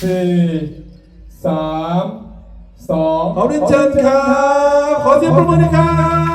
สี่สามสองขอเรียนเชิญครับ ขอเสียงปรบมือนะครับ